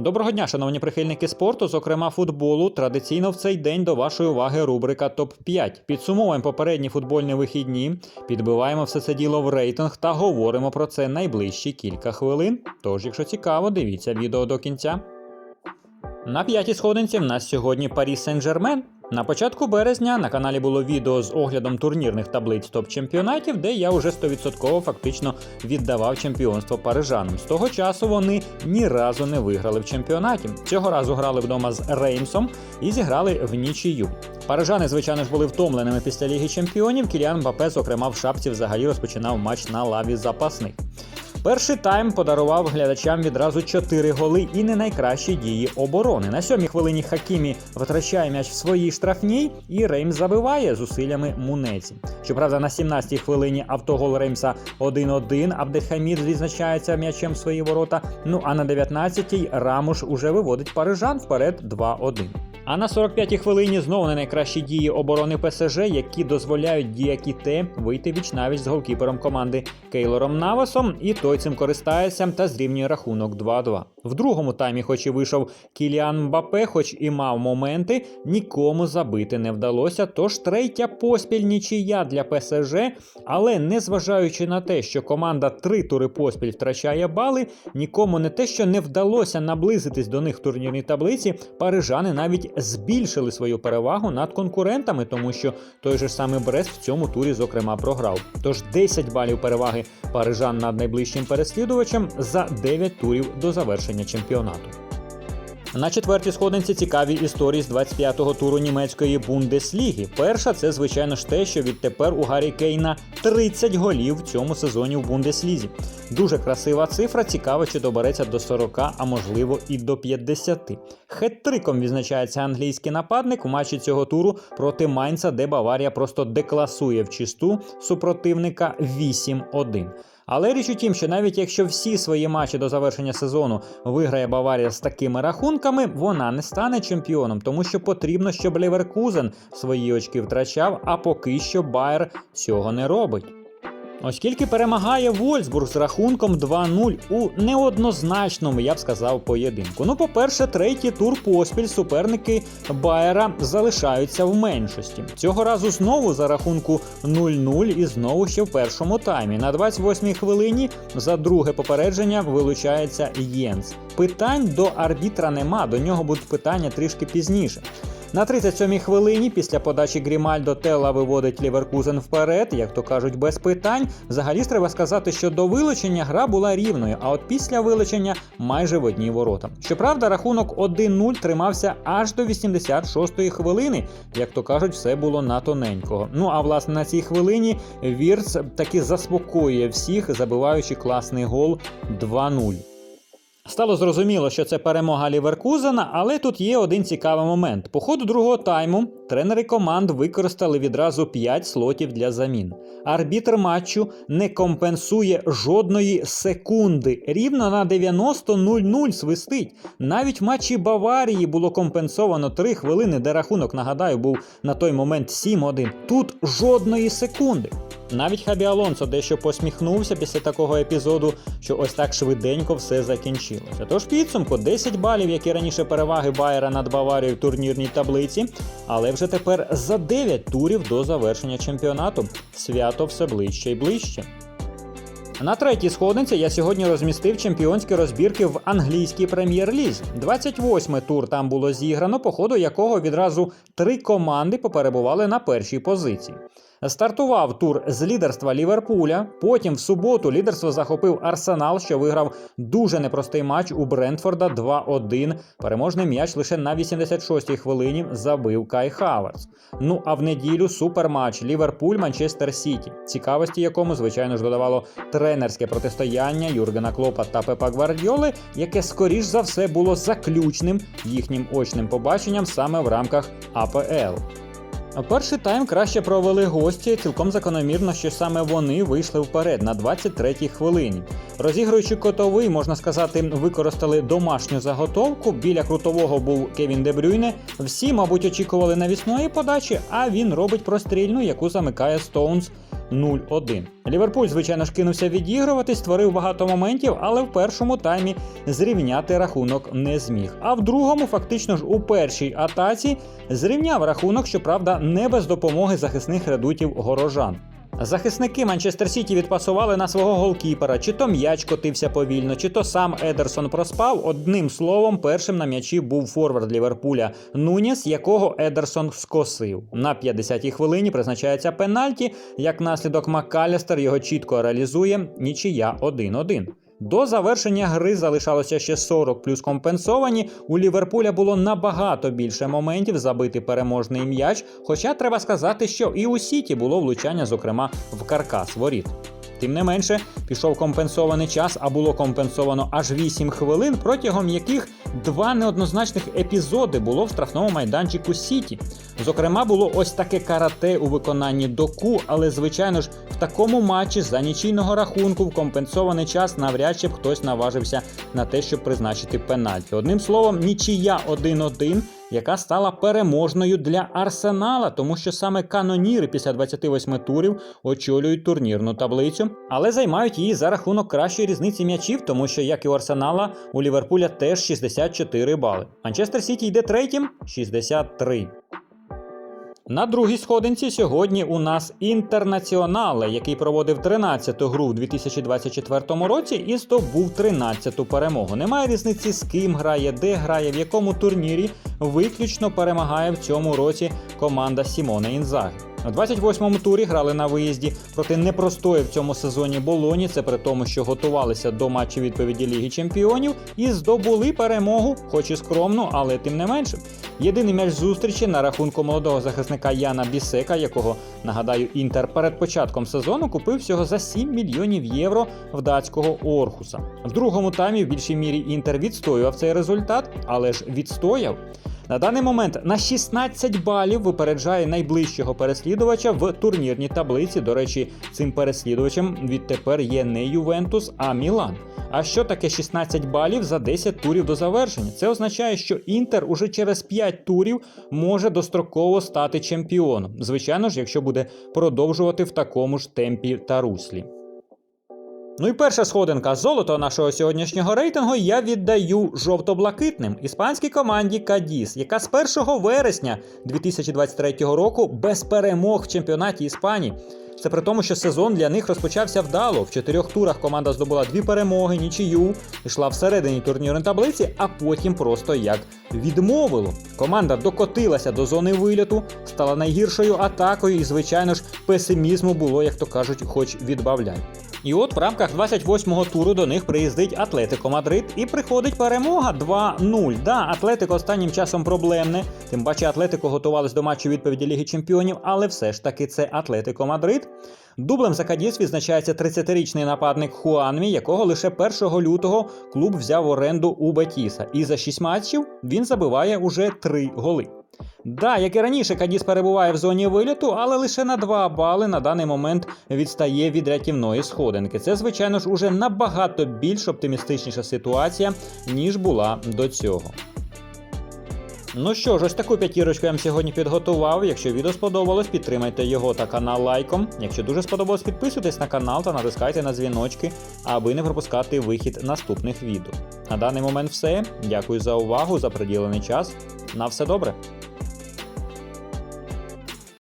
Доброго дня, шановні прихильники спорту, зокрема футболу. Традиційно в цей день до вашої уваги рубрика Топ 5 Підсумовуємо попередні футбольні вихідні, підбиваємо все це діло в рейтинг та говоримо про це найближчі кілька хвилин. Тож, якщо цікаво, дивіться відео до кінця. На п'ятій сходинці в нас сьогодні Парі Сен-Жермен. На початку березня на каналі було відео з оглядом турнірних таблиць топ-чемпіонатів, де я уже 100% фактично віддавав чемпіонство парижанам. З того часу вони ні разу не виграли в чемпіонаті. Цього разу грали вдома з Реймсом і зіграли в нічию. Парижани, звичайно ж, були втомленими після Ліги Чемпіонів. Кіліан Мбапе, зокрема, в шапці взагалі розпочинав матч на лаві запасних. Перший тайм подарував глядачам відразу 4 голи і не найкращі дії оборони. На сьомій хвилині Хакімі витрачає м'яч в своїй штрафній, і Реймс забиває зусиллями Мунеці. Щоправда, на 17-й хвилині автогол Реймса 1-1, Абдельхамід відзначається м'ячем в свої ворота. Ну а на 19-й Рамуш уже виводить парижан вперед 2-1. А на 45-й хвилині знову не найкращі дії оборони ПСЖ, які дозволяють Діакіте вийти віч навіть з голкіпером команди Кейлором Навасом, і той цим користається та зрівнює рахунок 2-2. В другому таймі, хоч і вийшов Кіліан Мбапе, хоч і мав моменти, нікому забити не вдалося. Тож третя поспіль нічия для ПСЖ, але незважаючи на те, що команда три тури поспіль втрачає бали, нікому не те, що не вдалося наблизитись до них в турнірній таблиці, парижани навіть збільшили свою перевагу над конкурентами, тому що той же самий Брест в цьому турі, зокрема, програв. Тож 10 балів переваги парижан над найближчим переслідувачем за 9 турів до завершення чемпіонату. На четвертій сходинці цікаві історії з 25-го туру німецької Бундесліги. Перша це, звичайно ж, те, що відтепер у Гаррі Кейна 30 голів в цьому сезоні в Бундеслізі. Дуже красива цифра, цікаво, чи добереться до 40, а можливо і до 50. Хет-триком відзначається англійський нападник у матчі цього туру проти Майнца, де Баварія просто декласує в чисту супротивника 8-1. Але річ у тім, що навіть якщо всі свої матчі до завершення сезону виграє Баварія з такими рахунками, вона не стане чемпіоном, тому що потрібно, щоб Леверкузен свої очки втрачав, а поки що Байер цього не робить. Оскільки перемагає Вольсбург з рахунком 2-0 у неоднозначному, я б сказав, поєдинку. Ну, по-перше, третій тур поспіль суперники Байера залишаються в меншості. Цього разу знову за рахунку 0-0 і знову ще в першому таймі. На 28-й хвилині за друге попередження вилучається Єнс. Питань до арбітра нема, до нього будуть питання трішки пізніше. На 37-й хвилині після подачі Грімальдо Телла виводить Ліверкузен вперед, як то кажуть, без питань. Взагалі треба сказати, що до вилучення гра була рівною, а от після вилучення майже в одні ворота. Щоправда, рахунок 1-0 тримався аж до 86-ї хвилини, як то кажуть, все було на тоненького. Ну а власне на цій хвилині Вірц таки заспокоює всіх, забиваючи класний гол 2-0. Стало зрозуміло, що це перемога Ліверкузена, але тут є один цікавий момент. По ходу другого тайму тренери команд використали відразу 5 слотів для замін. Арбітр матчу не компенсує жодної секунди. Рівно на 90-0-0 свистить. Навіть в матчі Баварії було компенсовано 3 хвилини, де рахунок, нагадаю, був на той момент 7-1. Тут жодної секунди. Навіть Хабі Алонсо дещо посміхнувся після такого епізоду, що ось так швиденько все закінчилося. Тож підсумку 10 балів, як і раніше переваги Байера над Баварією в турнірній таблиці, але вже тепер за 9 турів до завершення чемпіонату. Свято все ближче і ближче. На третій сходинці я сьогодні розмістив чемпіонські розбірки в англійській прем'єр-лізі. 28-й тур там було зіграно, по ходу якого відразу три команди поперебували на першій позиції. Стартував тур з лідерства Ліверпуля. Потім в суботу лідерство захопив Арсенал, що виграв дуже непростий матч у Брентфорда 2-1. Переможний м'яч лише на 86-й хвилині забив Кай Хаверс. Ну а в неділю суперматч Ліверпуль-Манчестер Сіті, цікавості якому, звичайно ж, додавало тренерське протистояння Юргена Клопа та Пепа Гвардіоли, яке скоріш за все було заключним їхнім очним побаченням саме в рамках АПЛ. Перший тайм краще провели гості, цілком закономірно, що саме вони вийшли вперед на 23-й хвилині. Розігруючи котовий, можна сказати, використали домашню заготовку. Біля крутового був Кевін Дебрюйне. Всі, мабуть, очікували навісної подачі, а він робить прострільну, яку замикає Стоунс 0-1. Ліверпуль, звичайно ж, кинувся відігрувати, створив багато моментів, але в першому таймі зрівняти рахунок не зміг. А в другому, фактично ж у першій атаці, зрівняв рахунок, щоправда, не без допомоги захисних редутів горожан. Захисники Манчестер Сіті відпасували на свого голкіпера, чи то м'яч котився повільно, чи то сам Едерсон проспав. Одним словом, першим на м'ячі був форвард Ліверпуля Нуніс, якого Едерсон скосив. На 50-й хвилині призначається пенальті. Як наслідок Маккалістер його чітко реалізує. Нічия 1-1. До завершення гри залишалося ще 40 плюс компенсовані. У Ліверпуля було набагато більше моментів забити переможний м'яч. Хоча треба сказати, що і у Сіті було влучання, зокрема в каркас воріт. Тим не менше, пішов компенсований час, а було компенсовано аж 8 хвилин, протягом яких два неоднозначних епізоди було в штрафному майданчику Сіті. Зокрема, було ось таке карате у виконанні доку, але звичайно ж в такому матчі за нічийного рахунку в компенсований час навряд чи б хтось наважився на те, щоб призначити пенальті. Одним словом, нічия 1-1 яка стала переможною для Арсенала, тому що саме каноніри після 28 турів очолюють турнірну таблицю, але займають її за рахунок кращої різниці м'ячів, тому що, як і у Арсенала, у Ліверпуля теж 64 бали. Манчестер Сіті йде третім 63. На другій сходинці сьогодні у нас інтернаціонале, який проводив 13-ту гру в 2024 році і здобув 13-ту перемогу. Немає різниці з ким грає, де грає, в якому турнірі виключно перемагає в цьому році команда Сімона Інзаги. У 28-му турі грали на виїзді проти непростої в цьому сезоні Болоні. Це при тому, що готувалися до матчу відповіді Ліги Чемпіонів і здобули перемогу, хоч і скромну, але тим не менше. Єдиний м'яч зустрічі на рахунку молодого захисника Яна Бісека, якого нагадаю, інтер перед початком сезону купив всього за 7 мільйонів євро в датського Орхуса. В другому таймі в більшій мірі інтер відстоював цей результат, але ж відстояв. На даний момент на 16 балів випереджає найближчого переслідувача в турнірній таблиці. До речі, цим переслідувачем відтепер є не Ювентус, а Мілан. А що таке 16 балів за 10 турів до завершення? Це означає, що Інтер уже через 5 турів може достроково стати чемпіоном. Звичайно ж, якщо буде продовжувати в такому ж темпі та руслі. Ну і перша сходинка золото нашого сьогоднішнього рейтингу я віддаю жовто-блакитним іспанській команді Кадіс, яка з 1 вересня 2023 року без перемог в чемпіонаті Іспанії. Це при тому, що сезон для них розпочався вдало. В чотирьох турах команда здобула дві перемоги, нічию, йшла всередині турнірної таблиці, а потім просто як відмовило. Команда докотилася до зони вильоту, стала найгіршою атакою, і, звичайно ж, песимізму було, як то кажуть, хоч відбавляй. І от в рамках 28-го туру до них приїздить Атлетико Мадрид і приходить перемога 2-0. Да, Атлетико останнім часом проблемне. Тим паче Атлетико готувалось до матчу відповіді Ліги Чемпіонів, але все ж таки це Атлетико Мадрид. Дублем за Кадіс відзначається 30-річний нападник Хуанмі, якого лише 1 лютого клуб взяв в оренду у Бетіса. І за 6 матчів він забиває уже 3 голи. Да, як і раніше, Кадіс перебуває в зоні виліту, але лише на 2 бали на даний момент відстає від рятівної сходинки. Це, звичайно ж, уже набагато більш оптимістичніша ситуація, ніж була до цього. Ну що ж, ось таку п'ятірочку я вам сьогодні підготував. Якщо відео сподобалось, підтримайте його та канал лайком. Якщо дуже сподобалось, підписуйтесь на канал та натискайте на дзвіночки, аби не пропускати вихід наступних відео. На даний момент все. Дякую за увагу, за приділений час. На все добре.